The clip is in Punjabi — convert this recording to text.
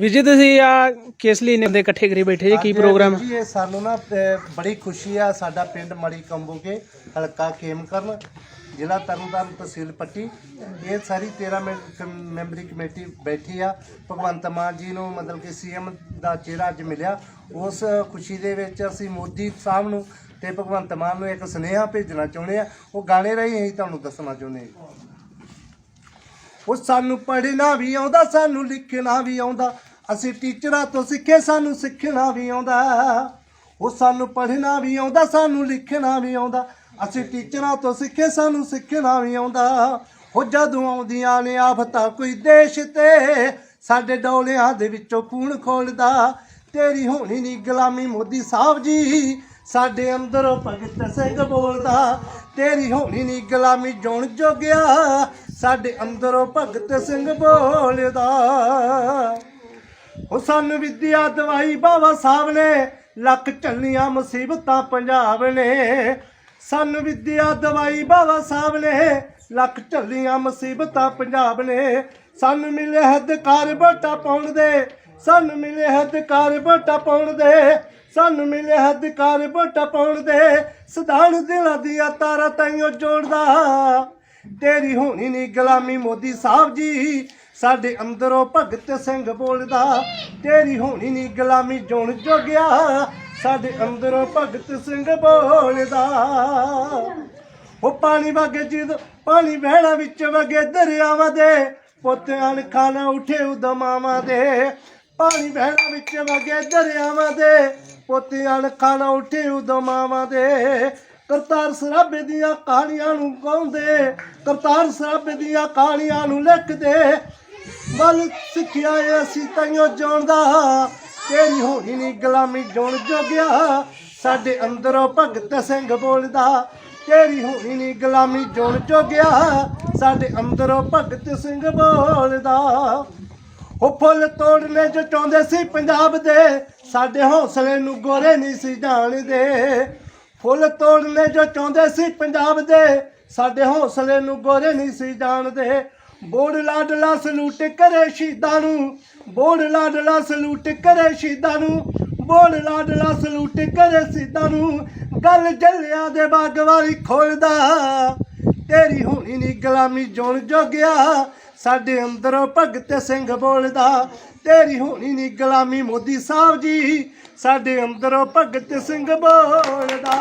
ਵੀਰ ਜੀ ਤੁਸੀਂ ਆ ਕਿਸ ਲਈ ਨੇ ਦੇ ਇਕੱਠੇ ਕਰੀ ਬੈਠੇ ਜੀ? ਕੀ ਅੱਜ ਪ੍ਰੋਗਰਾਮ? ਜੀ ਇਹ ਸਾਨੂੰ ਨਾ ਅਹ, ਬੜੀ ਖੁਸ਼ੀ ਆ ਸਾਡਾ ਪਿੰਡ ਮੜੀ ਕੰਬੋਗੇ ਹਲਕਾ ਖੇਮਕਰਨ ਜ਼ਿਲ੍ਹਾ ਤਰਨਤਾਰਨ ਤਹਿਸੀਲ ਪੱਟੀ। ਇਹ ਸਾਰੀ 13 ਮੈਂ- ਕਮ- ਮੈਂਬਰੀ ਕਮੇਟੀ ਬੈਠੀ ਆ। ਭਗਵੰਤ ਮਾਨ ਜੀ ਨੂੰ ਮਤਲਬ ਕਿ ਸੀਐਮ ਦਾ ਚਿਹਰਾ ਅੱਜ ਮਿਲਿਆ। ਉਸ ਖੁਸ਼ੀ ਦੇ ਵਿੱਚ ਅਸੀਂ ਮੋਦੀ ਸਾਹਿਬ ਨੂੰ ਤੇ ਭਗਵੰਤ ਮਾਨ ਨੂੰ ਇੱਕ ਸੁਨੇਹਾ ਭੇਜਣਾ ਚਾਹੁੰਦੇ ਆ। ਉਹ ਗਾਣੇ ਰਾਹੀਂ ਅਸੀਂ ਤੁਹਾਨੂੰ ਦੱਸਣਾ ਚਾਹੁੰਦੇ ਹਾਂ ਉਹ ਸਾਨੂੰ ਪੜ੍ਹਨਾ ਵੀ ਆਉਂਦਾ, ਸਾਨੂੰ ਲਿਖਣਾ ਵੀ ਆਉਂਦਾ। ਅਸੀਂ ਟੀਚਰਾਂ ਤੋਂ ਸਿੱਖੇ, ਸਾਨੂੰ ਸਿੱਖਣਾ ਵੀ ਆਉਂਦਾ। ਉਹ ਸਾਨੂੰ ਪੜ੍ਹਨਾ ਵੀ ਆਉਂਦਾ, ਸਾਨੂੰ ਲਿਖਣਾ ਵੀ ਆਉਂਦਾ। ਅਸੀਂ ਟੀਚਰਾਂ ਤੋਂ ਸਿੱਖੇ, ਸਾਨੂੰ ਸਿੱਖਣਾ ਵੀ ਆਉਂਦਾ। ਉਹ ਜਦੋਂ ਆਉਂਦੀਆਂ ਨੇ ਆਫਤਾਂ ਕੋਈ ਦੇਸ਼ ਤੇ ਸਾਡੇ ਡੋਲਿਆਂ ਦੇ ਵਿੱਚੋਂ ਖੂਨ ਖੋਲਦਾ। ਤੇਰੀ ਹੋਣੀ ਨਹੀਂ ਗੁਲਾਮੀ ਮੋਦੀ ਸਾਹਿਬ ਜੀ ਸਾਡੇ ਅੰਦਰੋਂ ਭਗਤ ਸਿੰਘ ਬੋਲਦਾ, ਤੇਰੀ ਹੋਣੀ ਨੀ ਗੁਲਾਮੀ ਜੁਣ ਜੋਗਿਆ, ਸਾਡੇ ਅੰਦਰੋਂ ਭਗਤ ਸਿੰਘ ਬੋਲਦਾ। ਉਹ ਸਾਨੂੰ ਵਿਦਿਆ ਦਵਾਈ ਬਾਬਾ ਸਾਹਿਬ ਨੇ, ਲੱਖ ਚੱਲੀਆਂ ਮੁਸੀਬਤਾਂ ਪੰਜਾਬ ਨੇ। ਸਾਨੂੰ ਵਿਦਿਆ ਦਵਾਈ ਬਾਬਾ ਸਾਹਿਬ ਨੇ, ਲੱਖ ਚੱਲੀਆਂ ਮੁਸੀਬਤਾਂ ਪੰਜਾਬ ਨੇ। ਸਾਨੂੰ ਮਿਲੇ ਹੱਦਕਾਰ ਵੋਟਾਂ ਪਾਉਣ ਦੇ ਸਾਨੂੰ ਮਿਲੇ ਹੱਦਕਾਰ ਵੋਟਾਂ ਪਾਉਣ ਦੇ, ਸਾਨੂੰ ਮਿਲੇ ਹੱਦਕਾਰ ਵੋਟਾਂ ਪਾਉਣ ਦੇ। ਸਦਾਨ ਦਿਲਾਂ ਦੀਆਂ ਤਾਰਾਂ ਤਾਈਓ ਜੋੜਦਾ। ਤੇਰੀ ਹੋਣੀ ਨਹੀਂ ਗੁਲਾਮੀ ਮੋਦੀ ਸਾਹਿਬ ਜੀ, ਸਾਡੇ ਅੰਦਰੋਂ ਭਗਤ ਸਿੰਘ ਬੋਲਦਾ। ਤੇਰੀ ਹੋਣੀ ਨਹੀਂ ਗੁਲਾਮੀ ਜੁਣ ਜੋਗਿਆ, ਸਾਡੇ ਅੰਦਰੋਂ ਭਗਤ ਸਿੰਘ ਬੋਲਦਾ। ਉਹ ਪਾਣੀ ਵਗੇ ਜਿਦ, ਪਾਣੀ ਵਹਿਣਾ ਵਿੱਚ ਵਗੇ ਦਰਿਆਵਾਂ ਦੇ ਪੋਤਿਆਂ ਨਾ ਉਠੇ ਉਦਮਾਵਾਂ ਦੇ। ਪਾਣੀ ਵਹਿਣਾ ਵਿੱਚ ਵਗੇ ਦਰਿਆਵਾਂ ਦੇ ਪੋਤਿਆਂ ਖਾਣਾ ਉਠੇ ਉਦਮਾਵਾਂ ਦੇ। ਕਰਤਾਰ ਸਰਾਬੇ ਦੀਆਂ ਕਹਾਣੀਆਂ ਨੂੰ ਗਾਉਂਦੇ। ਕਰਤਾਰ ਸਰਾਬੇ ਦੀਆਂ ਕਹਾਣੀਆਂ ਨੂੰ ਲਿਖਦੇ। ਵੱਲ ਸਿੱਖਿਆ ਏ ਅਸੀਂ ਤੈਨੂੰ ਜਾਣਦਾ। ਤੇਰੀ ਹੋਣੀ ਨਹੀਂ ਗੁਲਾਮੀ ਜੁਣ ਜੋਗਿਆ। ਸਾਡੇ ਅੰਦਰੋਂ ਭਗਤ ਸਿੰਘ ਬੋਲਦਾ। ਤੇਰੀ ਹੋਣੀ ਨਹੀਂ ਗੁਲਾਮੀ ਜੁਣ ਜੋਗਿਆ। ਸਾਡੇ ਅੰਦਰੋਂ ਭਗਤ ਸਿੰਘ ਬੋਲਦਾ। ਉਹ ਫੁੱਲ ਤੋੜਨੇ ਜੋ ਚਾਹੁੰਦੇ ਸੀ ਪੰਜਾਬ ਦੇ। ਸਾਡੇ ਹੌਸਲੇ ਨੂੰ ਗੋਰੇ ਨਹੀਂ ਸੀ ਜਾਣਦੇ। ਫੁੱਲ ਤੋੜਨੇ ਜੋ ਚਾਹੁੰਦੇ ਸੀ ਪੰਜਾਬ ਦੇ। ਸਾਡੇ ਹੌਸਲੇ ਨੂੰ ਗੋਰੇ ਨਹੀਂ ਸੀ ਜਾਣਦੇ। ਬੋੜ ਲਾਡਲਾ ਸਲੂਟ ਕਰੇ ਸ਼ਹੀਦਾਂ ਨੂੰ। ਬੋੜ ਲਾਡਲਾ ਸਲੂਟ ਕਰੇ ਸ਼ਹੀਦਾਂ ਨੂੰ। ਬੋੜ ਲਾਡਲਾ ਸਲੂਟ ਕਰੇ ਸ਼ਹੀਦਾਂ ਨੂੰ। ਗੱਲ ਜੱਲਿਆਂ ਦੇ ਬਾਗ ਵਾਲੀ ਖੋਲਦਾ। ਤੇਰੀ ਹੋਣੀ ਨਹੀਂ ਗੁਲਾਮੀ ਜੁਣ ਜੋਗਿਆ। ਸਾਡੇ ਅੰਦਰੋਂ ਭਗਤ ਸਿੰਘ ਬੋਲਦਾ, ਤੇਰੀ ਹੋਣੀ ਨੀ ਗੁਲਾਮੀ ਮੋਦੀ ਸਾਹਿਬ ਜੀ। ਸਾਡੇ ਅੰਦਰੋਂ ਭਗਤ ਸਿੰਘ ਬੋਲਦਾ।